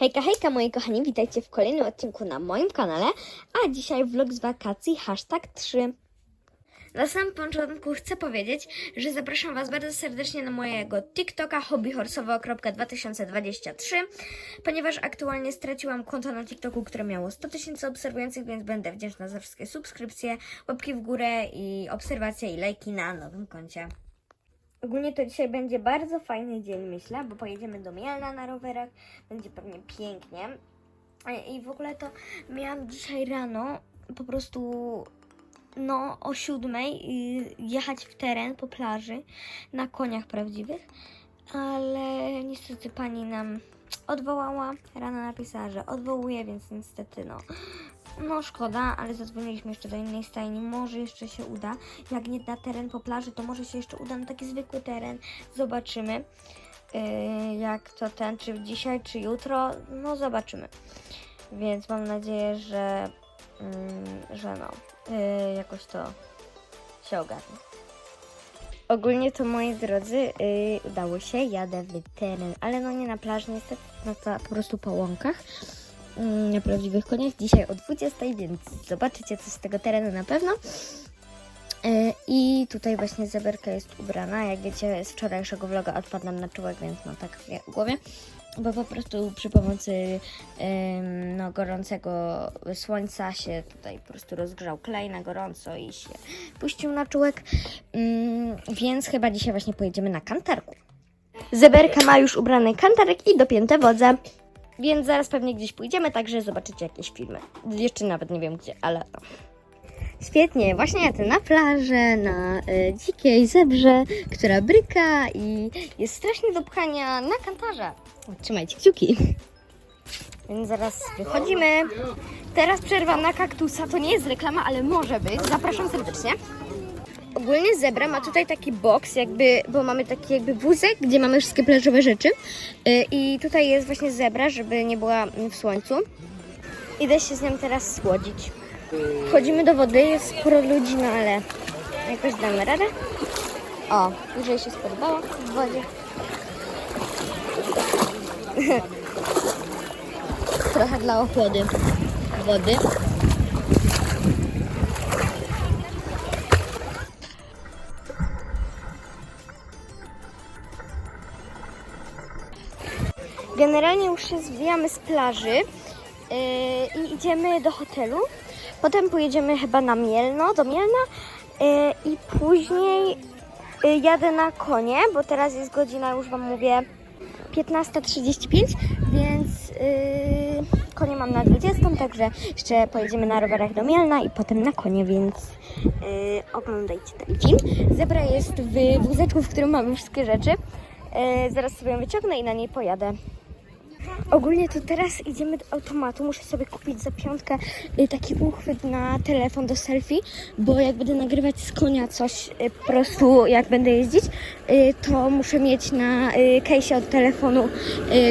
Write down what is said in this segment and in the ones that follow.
Hejka, hejka moi kochani, witajcie w kolejnym odcinku na moim kanale, a dzisiaj vlog z wakacji, hashtag 3. Na samym początku chcę powiedzieć, że zapraszam Was bardzo serdecznie na mojego TikToka hobbyhorsowo.2023, ponieważ aktualnie straciłam konto na TikToku, które miało 100 tysięcy obserwujących, więc będę wdzięczna za wszystkie subskrypcje, łapki w górę i obserwacje i lajki na nowym koncie. Ogólnie to dzisiaj będzie bardzo fajny dzień, myślę, bo pojedziemy do Mielna na rowerach. Będzie pewnie pięknie. E, I w ogóle to miałam dzisiaj rano po prostu no o siódmej y, jechać w teren po plaży na koniach prawdziwych, ale niestety pani nam odwołała. Rano napisała, że odwołuje, więc niestety no no szkoda, ale zadzwoniliśmy jeszcze do innej stajni. Może jeszcze się uda. Jak nie na teren po plaży, to może się jeszcze uda na taki zwykły teren. Zobaczymy. Yy, jak to ten, czy dzisiaj, czy jutro. No zobaczymy. Więc mam nadzieję, że, mm, że no, yy, jakoś to się ogarnie. Ogólnie to moi drodzy, yy, udało się, jadę w teren, ale no nie na plaży niestety, no to po prostu po łąkach na prawdziwych koniach dzisiaj o 20, więc zobaczycie coś z tego terenu na pewno. E, I tutaj właśnie zeberka jest ubrana. Jak wiecie, z wczorajszego vloga odpadł nam na czułek, więc mam tak w głowie. Bo po prostu przy pomocy no, gorącego słońca się tutaj po prostu rozgrzał klej na gorąco i się puścił na czułek. Mm, więc chyba dzisiaj właśnie pojedziemy na kantarku. Zeberka ma już ubrany kantarek i dopięte wodze. Więc zaraz pewnie gdzieś pójdziemy, także zobaczycie jakieś filmy. Jeszcze nawet nie wiem gdzie, ale no. Świetnie, właśnie jadę na plażę, na y, dzikiej zebrze, która bryka i jest strasznie do pchania na kantarze. Trzymajcie kciuki. Więc zaraz wychodzimy. Teraz przerwa na kaktusa. To nie jest reklama, ale może być. Zapraszam serdecznie. Ogólnie zebra ma tutaj taki boks, jakby, bo mamy taki jakby wózek, gdzie mamy wszystkie plażowe rzeczy. Yy, I tutaj jest właśnie zebra, żeby nie była w słońcu. Idę się z nią teraz słodzić. Wchodzimy do wody, jest sporo ludzi, no ale jakoś damy radę. O, jeżeli się spodobało w wodzie. Trochę dla ochłody wody. Generalnie już się zwijamy z plaży yy, i idziemy do hotelu. Potem pojedziemy chyba na Mielno, do Mielna yy, i później yy, jadę na konie, bo teraz jest godzina, już Wam mówię, 15.35, więc yy, konie mam na 20, także jeszcze pojedziemy na rowerach do Mielna i potem na konie, więc yy, oglądajcie ten film. Zebra jest w wózeczku, w którym mamy wszystkie rzeczy. Yy, zaraz sobie ją wyciągnę i na niej pojadę. Ogólnie to teraz idziemy do automatu. Muszę sobie kupić za piątkę y, taki uchwyt na telefon do selfie, bo jak będę nagrywać z konia coś y, po prostu jak będę jeździć, y, to muszę mieć na case'ie od telefonu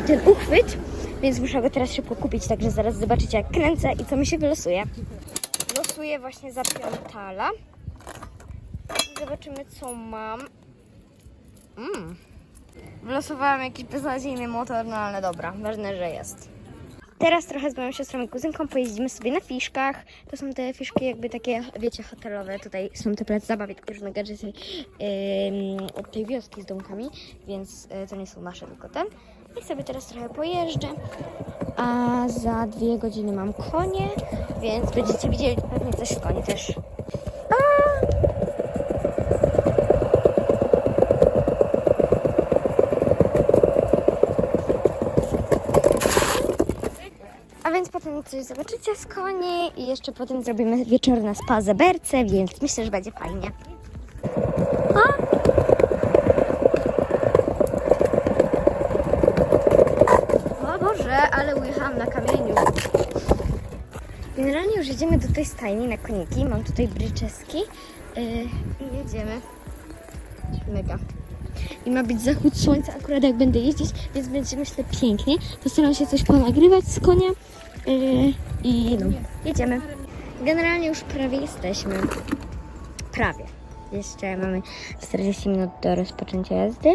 ten uchwyt, więc muszę go teraz szybko kupić, także zaraz zobaczycie jak kręcę i co mi się wylosuje. Losuję właśnie za piątala. Zobaczymy co mam. Mm. Wylosowałam jakiś beznadziejny motor, no ale dobra, ważne, że jest. Teraz trochę z moją siostrą i kuzynką pojeździmy sobie na fiszkach. To są te fiszki jakby takie, wiecie, hotelowe. Tutaj są te plac zabaw i takie różne gadżety ym, od tej wioski z domkami, więc y, to nie są nasze, tylko ten. I sobie teraz trochę pojeżdżę. A za dwie godziny mam konie, więc będziecie widzieli pewnie coś z koni też. Potem coś zobaczycie z koni i jeszcze potem zrobimy wieczorne spa zeberce, więc myślę, że będzie fajnie. A? O Boże, ale ujechałam na kamieniu. Generalnie już jedziemy do tej stajni na koniki. Mam tutaj bryczeski yy, i jedziemy. Mega. I ma być zachód słońca akurat jak będę jeździć, więc będzie myślę pięknie. Postaram się coś ponagrywać z konia yy, i no, jedziemy. Generalnie już prawie jesteśmy. Prawie. Jeszcze mamy 40 minut do rozpoczęcia jazdy,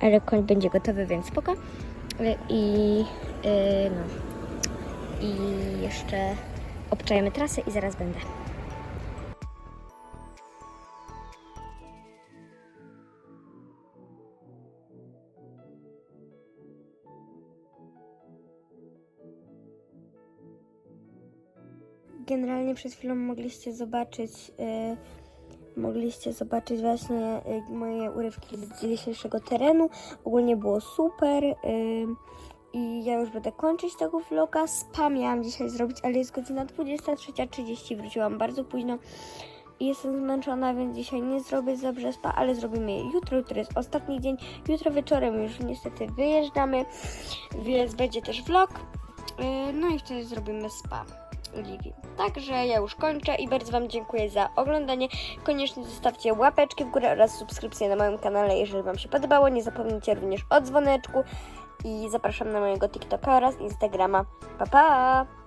ale koń będzie gotowy, więc spoko. Yy, I Yy, no. I jeszcze obczajemy trasę i zaraz będę. Generalnie przed chwilą mogliście zobaczyć, y, mogliście zobaczyć właśnie y, moje urywki z dzisiejszego terenu. Ogólnie było super. y, I ja już będę kończyć tego vloga. Spa miałam dzisiaj zrobić, ale jest godzina 23.30. Wróciłam bardzo późno jestem zmęczona, więc dzisiaj nie zrobię za spa, ale zrobimy je jutro. Jutro jest ostatni dzień. Jutro wieczorem już niestety wyjeżdżamy, więc będzie też vlog. No i wtedy zrobimy spa. Livi. Także ja już kończę i bardzo Wam dziękuję za oglądanie. Koniecznie zostawcie łapeczki w górę oraz subskrypcję na moim kanale, jeżeli Wam się podobało. Nie zapomnijcie również o dzwoneczku i zapraszam na mojego TikToka oraz Instagrama. Pa pa!